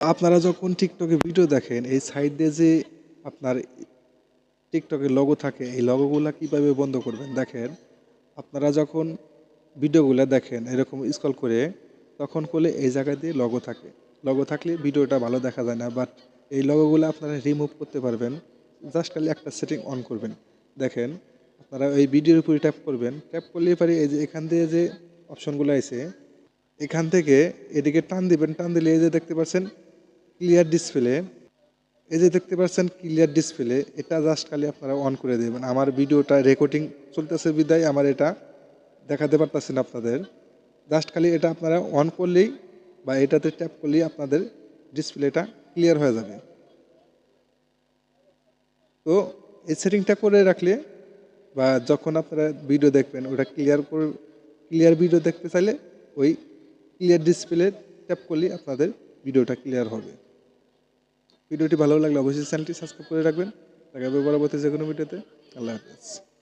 আপনারা যখন টিকটকে ভিডিও দেখেন, এই সাইড দিয়ে যে আপনার টিকটকের লগো থাকে, এই লগোগুলা কীভাবে বন্ধ করবেন? দেখেন, আপনারা যখন ভিডিওগুলো দেখেন, এরকম স্কল করে, তখন করলে এই জায়গা দিয়ে লগো থাকে। লগো থাকলে ভিডিওটা ভালো দেখা যায় না বাট এই লগোগুলো আপনারা রিমুভ করতে পারবেন। জাস্ট খালি একটা সেটিং অন করবেন। দেখেন, আপনারা এই ভিডিওর উপরে ট্যাপ করবেন। ট্যাপ করলেই পারে এই যে এখান দিয়ে যে অপশনগুলো আছে, এখান থেকে এদিকে টান দিবেন, টান দিলে এই যে দেখতে পাচ্ছেন ক্লিয়ার ডিসপ্লে এই যে দেখতে পাচ্ছেন ক্লিয়ার ডিসপ্লে এটা জাস্ট খালি আপনারা অন করে দেবেন। আমার ভিডিওটা রেকর্ডিং চলতেছে, বিদায়। আমার এটা দেখাতে পারতেছেন আপনাদের। জাস্ট খালি এটা আপনারা অন করলেই বা এটাতে ট্যাপ করলেই আপনাদের ডিসপ্লেটা ক্লিয়ার হয়ে যাবে। তো এই সেটিংটা করে রাখলে বা যখন আপনারা ভিডিও দেখবেন, ওটা ক্লিয়ার করে ক্লিয়ার ভিডিও দেখতে চাইলে ওই ক্লিয়ার ডিসপ্লে ট্যাপ করলেই আপনাদের ভিডিওটা ক্লিয়ার হবে। ভিডিওটি ভালো লাগলে অবশ্যই চ্যানেলটি সাবস্ক্রাইব করে রাখবেন আগামী পরবর্তী যে কোনো ভিডিওতে। আল্লাহ হাফেজ।